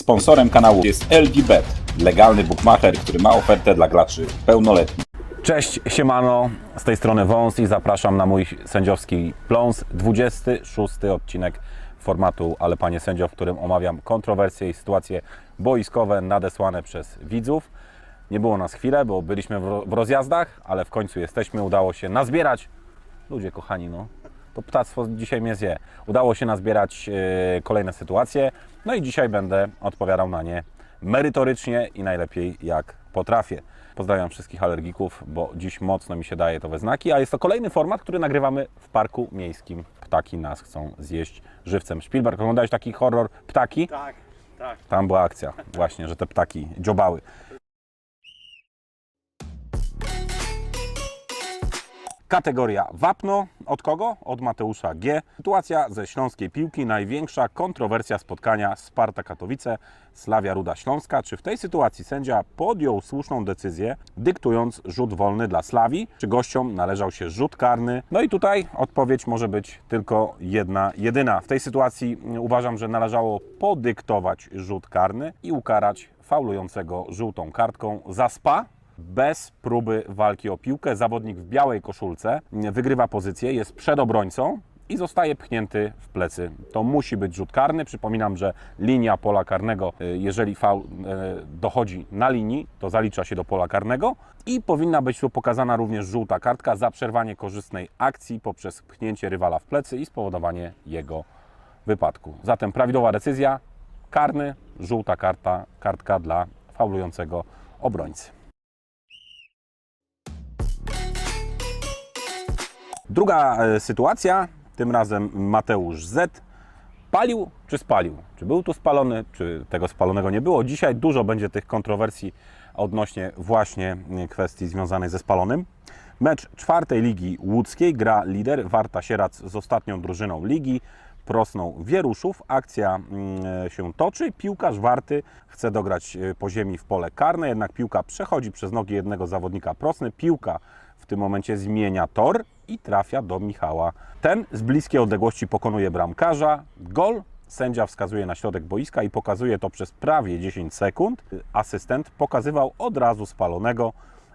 Sponsorem kanału jest LGBet, legalny bookmacher, który ma ofertę dla graczy pełnoletnich. Cześć, siemano, z tej strony Wąs i zapraszam na mój sędziowski pląs, 26 odcinek formatu Ale Panie Sędzio, w którym omawiam kontrowersje i sytuacje boiskowe nadesłane przez widzów. Nie było nas chwilę, bo byliśmy w rozjazdach, ale w końcu jesteśmy, udało się nazbierać. Ludzie kochani, no, to ptactwo dzisiaj mnie zje. Udało się nazbierać e, kolejne sytuacje, no i dzisiaj będę odpowiadał na nie merytorycznie i najlepiej jak potrafię. Pozdrawiam wszystkich alergików, bo dziś mocno mi się daje to we znaki, a jest to kolejny format, który nagrywamy w parku miejskim. Ptaki nas chcą zjeść żywcem. Spielberg, oglądałeś taki horror Ptaki? Tak, tak. Tam była akcja właśnie, że te ptaki dziobały. Kategoria wapno. Od kogo? Od Mateusza G. Sytuacja ze śląskiej piłki. Największa kontrowersja spotkania Sparta Katowice, Slavia Ruda Śląska. Czy w tej sytuacji sędzia podjął słuszną decyzję, dyktując rzut wolny dla Slawii? Czy gościom należał się rzut karny? No i tutaj odpowiedź może być tylko jedna, jedyna. W tej sytuacji uważam, że należało podyktować rzut karny i ukarać faulującego żółtą kartką za spa, bez próby walki o piłkę. Zawodnik w białej koszulce wygrywa pozycję, jest przed obrońcą i zostaje pchnięty w plecy. To musi być rzut karny. Przypominam, że linia pola karnego, y, jeżeli faul y, dochodzi na linii, to zalicza się do pola karnego i powinna być tu pokazana również żółta kartka za przerwanie korzystnej akcji poprzez pchnięcie rywala w plecy i spowodowanie jego wypadku. Zatem prawidłowa decyzja, karny, żółta karta, kartka dla faulującego obrońcy. Druga e, sytuacja, tym razem Mateusz Z. Palił czy spalił? Czy był tu spalony, czy tego spalonego nie było? Dzisiaj dużo będzie tych kontrowersji odnośnie właśnie e, kwestii związanej ze spalonym. Mecz czwartej ligi łódzkiej gra lider Warta Sierac z ostatnią drużyną ligi. Prosną Wieruszów. Akcja mm, się toczy. Piłkarz Warty chce dograć e, po ziemi w pole karne, jednak piłka przechodzi przez nogi jednego zawodnika Prosny. Piłka tym momencie zmienia tor i trafia do Michała. Ten z bliskiej odległości pokonuje bramkarza. Gol. Sędzia wskazuje na środek boiska i pokazuje to przez prawie 10 sekund. Asystent pokazywał od razu spalonego,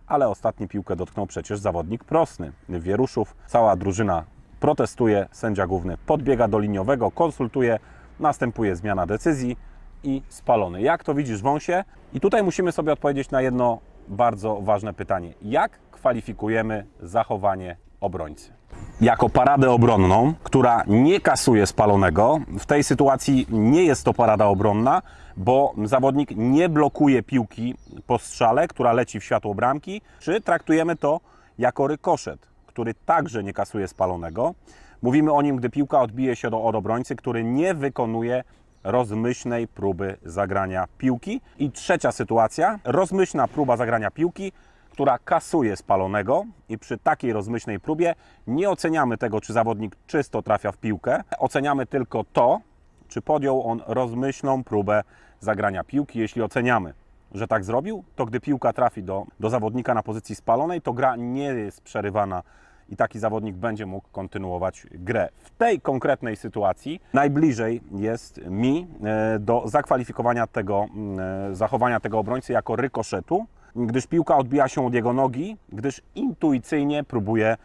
ale ostatni piłkę dotknął przecież zawodnik prosny. Wieruszów, cała drużyna protestuje, sędzia główny podbiega do liniowego, konsultuje, następuje zmiana decyzji i spalony. Jak to widzisz, wąsie? I tutaj musimy sobie odpowiedzieć na jedno bardzo ważne pytanie. Jak kwalifikujemy zachowanie obrońcy? Jako paradę obronną, która nie kasuje spalonego, w tej sytuacji nie jest to parada obronna, bo zawodnik nie blokuje piłki po strzale, która leci w światło bramki, czy traktujemy to jako rykoszet, który także nie kasuje spalonego. Mówimy o nim, gdy piłka odbije się do od obrońcy, który nie wykonuje rozmyślnej próby zagrania piłki. I trzecia sytuacja, rozmyślna próba zagrania piłki, która kasuje spalonego i przy takiej rozmyślnej próbie nie oceniamy tego, czy zawodnik czysto trafia w piłkę, oceniamy tylko to, czy podjął on rozmyślną próbę zagrania piłki. Jeśli oceniamy, że tak zrobił, to gdy piłka trafi do, do zawodnika na pozycji spalonej, to gra nie jest przerywana i taki zawodnik będzie mógł kontynuować grę. W tej konkretnej sytuacji najbliżej jest mi e, do zakwalifikowania tego e, zachowania tego obrońcy jako rykoszetu, gdyż piłka odbija się od jego nogi, gdyż intuicyjnie próbuje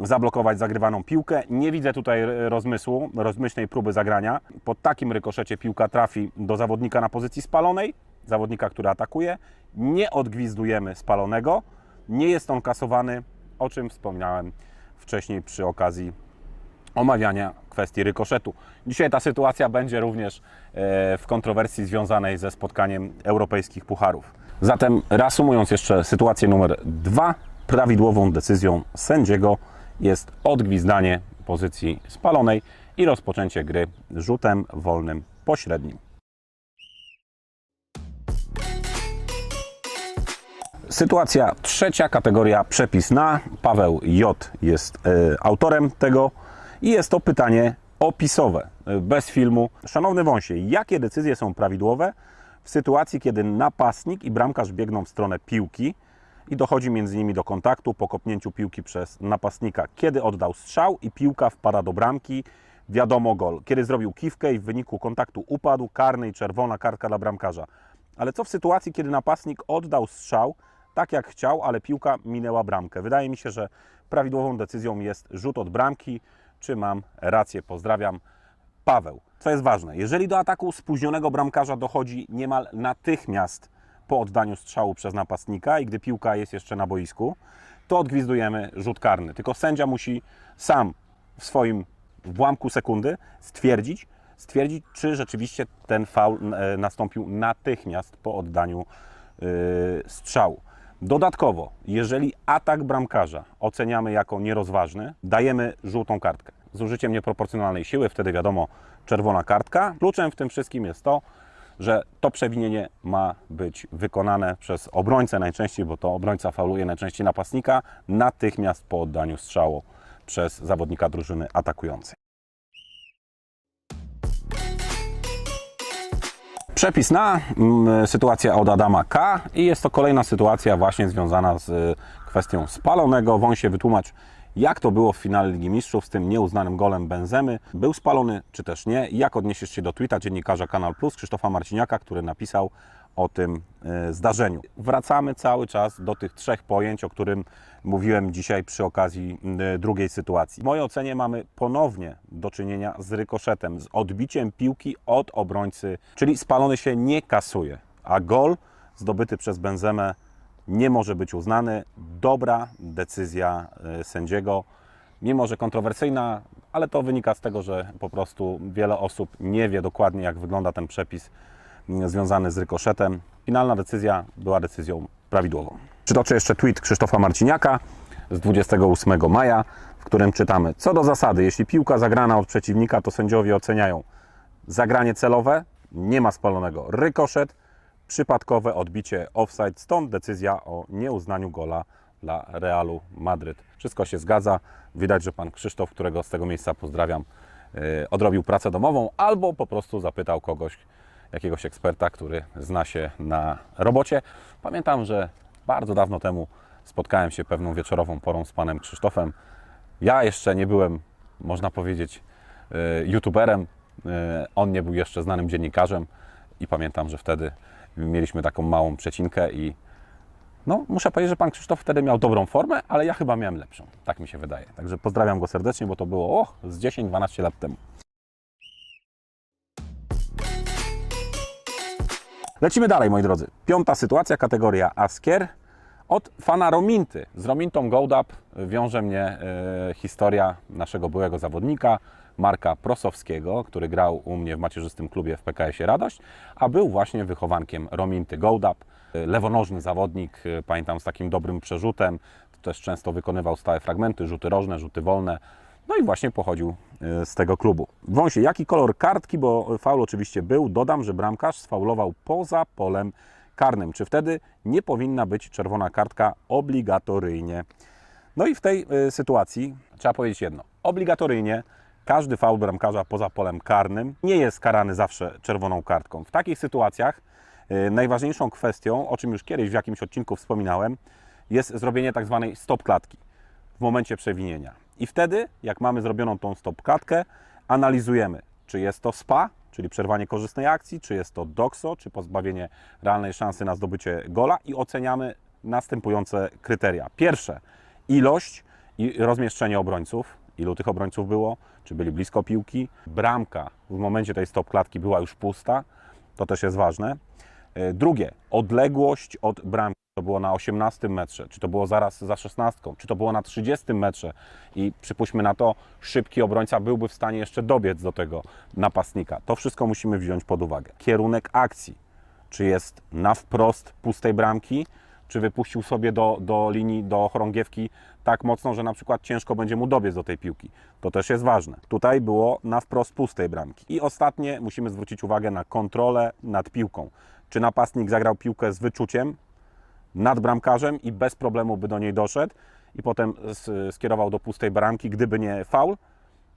zablokować zagrywaną piłkę. Nie widzę tutaj rozmysłu, rozmyślnej próby zagrania. Po takim rykoszecie piłka trafi do zawodnika na pozycji spalonej, zawodnika, który atakuje. Nie odgwizdujemy spalonego. Nie jest on kasowany, o czym wspomniałem wcześniej przy okazji omawiania kwestii rykoszetu. Dzisiaj ta sytuacja będzie również e, w kontrowersji związanej ze spotkaniem europejskich pucharów. Zatem reasumując jeszcze sytuację numer dwa, prawidłową decyzją sędziego jest odgwizdanie pozycji spalonej i rozpoczęcie gry rzutem wolnym pośrednim. Sytuacja trzecia, kategoria przepis na. Paweł J. jest e, autorem tego i jest to pytanie opisowe, e, bez filmu. Szanowny wąsie, jakie decyzje są prawidłowe w sytuacji, kiedy napastnik i bramkarz biegną w stronę piłki i dochodzi między nimi do kontaktu po kopnięciu piłki przez napastnika? Kiedy oddał strzał i piłka wpada do bramki, wiadomo gol. Kiedy zrobił kiwkę i w wyniku kontaktu upadł, karny i czerwona kartka dla bramkarza. Ale co w sytuacji, kiedy napastnik oddał strzał tak jak chciał, ale piłka minęła bramkę? Wydaje mi się, że prawidłową decyzją jest rzut od bramki. Czy mam rację? Pozdrawiam. Paweł. Co jest ważne, jeżeli do ataku spóźnionego bramkarza dochodzi niemal natychmiast po oddaniu strzału przez napastnika i gdy piłka jest jeszcze na boisku, to odgwizdujemy rzut karny. Tylko sędzia musi sam w swoim ułamku sekundy stwierdzić, stwierdzić, czy rzeczywiście ten faul e, nastąpił natychmiast po oddaniu e, strzału. Dodatkowo, jeżeli atak bramkarza oceniamy jako nierozważny, dajemy żółtą kartkę z użyciem nieproporcjonalnej siły, wtedy wiadomo, czerwona kartka. Kluczem w tym wszystkim jest to, że to przewinienie ma być wykonane przez obrońcę najczęściej, bo to obrońca fauluje najczęściej napastnika, natychmiast po oddaniu strzału przez zawodnika drużyny atakującej. Przepis na mm, sytuacja od Adama K i jest to kolejna sytuacja właśnie związana z y, kwestią spalonego. Wąsie wytłumacz, jak to było w finale Ligi Mistrzów z tym nieuznanym golem Benzemy. Był spalony, czy też nie? Jak odniesiesz się do tweeta dziennikarza Kanal Plus Krzysztofa Marciniaka, który napisał o tym y, zdarzeniu. Wracamy cały czas do tych trzech pojęć, o którym mówiłem dzisiaj przy okazji y, drugiej sytuacji. W mojej ocenie mamy ponownie do czynienia z rykoszetem, z odbiciem piłki od obrońcy, czyli spalony się nie kasuje, a gol zdobyty przez Benzemę nie może być uznany. Dobra decyzja y, sędziego, mimo że kontrowersyjna, ale to wynika z tego, że po prostu wiele osób nie wie dokładnie, jak wygląda ten przepis związany z rykoszetem. Finalna decyzja była decyzją prawidłową. Przytoczę jeszcze tweet Krzysztofa Marciniaka z 28 maja, w którym czytamy: Co do zasady, jeśli piłka zagrana od przeciwnika, to sędziowie oceniają zagranie celowe, nie ma spalonego rykoszet, przypadkowe odbicie offside, stąd decyzja o nieuznaniu gola dla Realu Madryt. Wszystko się zgadza. Widać, że pan Krzysztof, którego z tego miejsca pozdrawiam, yy, odrobił pracę domową albo po prostu zapytał kogoś, jakiegoś eksperta, który zna się na robocie. Pamiętam, że bardzo dawno temu spotkałem się pewną wieczorową porą z panem Krzysztofem. Ja jeszcze nie byłem, można powiedzieć, yy, youtuberem. Yy, On nie był jeszcze znanym dziennikarzem i pamiętam, że wtedy mieliśmy taką małą przecinkę i no, muszę powiedzieć, że pan Krzysztof wtedy miał dobrą formę, ale ja chyba miałem lepszą. Tak mi się wydaje. Także pozdrawiam go serdecznie, bo to było och, z 10-12 lat temu. Lecimy dalej, moi drodzy. Piąta sytuacja, kategoria Askier. Od fana Rominty. Z Romintą Goldap wiąże mnie e, historia naszego byłego zawodnika, Marka Prosowskiego, który grał u mnie w macierzystym klubie w PKS-ie Radość, a był właśnie wychowankiem Rominty Goldap. E, Lewonożny zawodnik, e, pamiętam, z takim dobrym przerzutem. Też często wykonywał stałe fragmenty, rzuty rożne, rzuty wolne. No i właśnie pochodził z tego klubu. Wąsie, jaki kolor kartki, bo faul oczywiście był. Dodam, że bramkarz sfaulował poza polem karnym. Czy wtedy nie powinna być czerwona kartka obligatoryjnie? No i w tej y, sytuacji trzeba powiedzieć jedno. Obligatoryjnie każdy faul bramkarza poza polem karnym nie jest karany zawsze czerwoną kartką. W takich sytuacjach y, najważniejszą kwestią, o czym już kiedyś w jakimś odcinku wspominałem, jest zrobienie tak zwanej stop klatki w momencie przewinienia. I wtedy, jak mamy zrobioną tą stop klatkę, analizujemy, czy jest to SPA, czyli przerwanie korzystnej akcji, czy jest to DOXO, czy pozbawienie realnej szansy na zdobycie gola i oceniamy następujące kryteria. Pierwsze, ilość i rozmieszczenie obrońców, ilu tych obrońców było, czy byli blisko piłki. Bramka w momencie tej stop klatki była już pusta, to też jest ważne. E, Drugie, odległość od bramki. To było na 18 metrze, czy to było zaraz za 16, czy to było na 30 metrze i przypuśćmy na to, szybki obrońca byłby w stanie jeszcze dobiec do tego napastnika. To wszystko musimy wziąć pod uwagę. Kierunek akcji, czy jest na wprost pustej bramki, czy wypuścił sobie do, do linii, do chorągiewki tak mocno, że na przykład ciężko będzie mu dobiec do tej piłki. To też jest ważne. Tutaj było na wprost pustej bramki. I ostatnie musimy zwrócić uwagę na kontrolę nad piłką. Czy napastnik zagrał piłkę z wyczuciem, nad bramkarzem i bez problemu by do niej doszedł i potem skierował do pustej bramki, gdyby nie faul.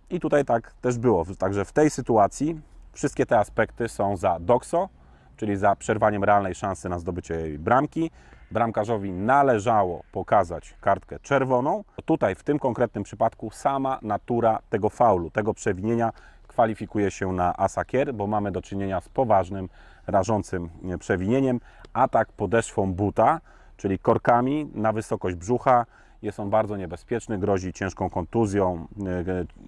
I tutaj tak też było. Także w tej sytuacji wszystkie te aspekty są za Doxo, czyli za przerwaniem realnej szansy na zdobycie bramki. Bramkarzowi należało pokazać kartkę czerwoną. Tutaj w tym konkretnym przypadku sama natura tego faulu, tego przewinienia kwalifikuje się na asakier, bo mamy do czynienia z poważnym, rażącym przewinieniem. Atak podeszwą buta, czyli korkami na wysokość brzucha. Jest on bardzo niebezpieczny, grozi ciężką kontuzją,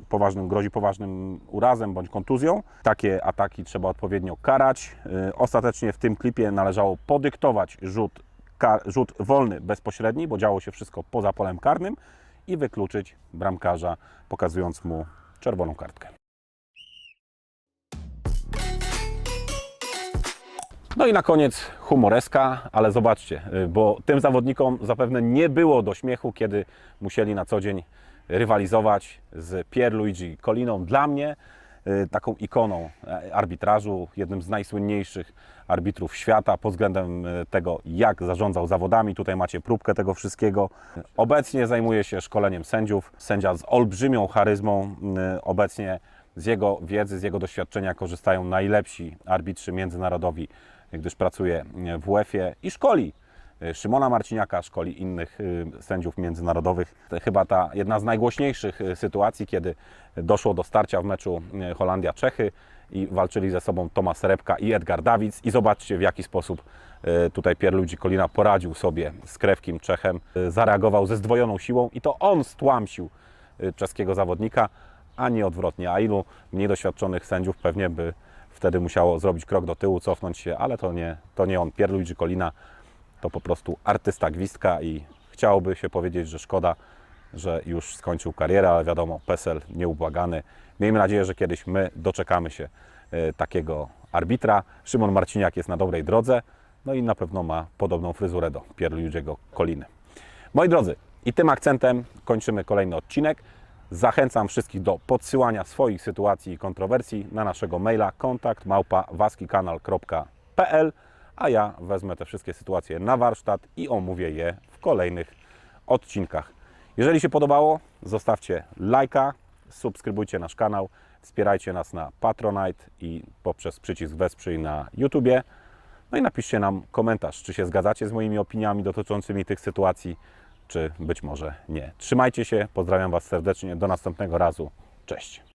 poważnym, grozi poważnym urazem bądź kontuzją. Takie ataki trzeba odpowiednio karać. E, Ostatecznie w tym klipie należało podyktować rzut, rzut wolny, bezpośredni, bo działo się wszystko poza polem karnym i wykluczyć bramkarza, pokazując mu czerwoną kartkę. No i na koniec humoreska, ale zobaczcie, y, bo tym zawodnikom zapewne nie było do śmiechu, kiedy musieli na co dzień rywalizować z Pierluigi Coliną. Dla mnie y, taką ikoną e, arbitrażu, jednym z najsłynniejszych arbitrów świata pod względem y, tego, jak zarządzał zawodami. Tutaj macie próbkę tego wszystkiego. Obecnie zajmuje się szkoleniem sędziów. Sędzia z olbrzymią charyzmą. Obecnie z jego wiedzy, z jego doświadczenia korzystają najlepsi arbitrzy międzynarodowi, gdyż pracuje w UEFA i szkoli y, Szymona Marciniaka, szkoli innych y, sędziów międzynarodowych. Chyba ta jedna z najgłośniejszych y, sytuacji, kiedy doszło do starcia w meczu Holandia-Czechy i walczyli ze sobą Tomasz Repka i Edgar Dawids. I zobaczcie w jaki sposób tutaj Pierluigi Colina poradził sobie z krewkim Czechem, zareagował ze zdwojoną siłą i to on stłamsił czeskiego zawodnika, a nie odwrotnie. A ilu mniej doświadczonych sędziów pewnie by wtedy musiało zrobić krok do tyłu, cofnąć się, ale to nie, to nie on. Pierluigi Colina to po prostu artysta gwizdka i chciałoby się powiedzieć, że szkoda, że już skończył karierę, ale wiadomo, PESEL nieubłagany. Miejmy nadzieję, że kiedyś my doczekamy się e, takiego arbitra. Szymon Marciniak jest na dobrej drodze, no i na pewno ma podobną fryzurę do Pierluigiego Coliny. Moi drodzy, i tym akcentem kończymy kolejny odcinek. Zachęcam wszystkich do podsyłania swoich sytuacji i kontrowersji na naszego maila kontakt waskikanal.pl a ja wezmę te wszystkie sytuacje na warsztat i omówię je w kolejnych odcinkach. Jeżeli się podobało, zostawcie lajka, subskrybujcie nasz kanał, wspierajcie nas na Patronite i poprzez przycisk Wesprzyj na YouTubie. No i napiszcie nam komentarz, czy się zgadzacie z moimi opiniami dotyczącymi tych sytuacji, czy być może nie. Trzymajcie się, pozdrawiam Was serdecznie, do następnego razu. Cześć.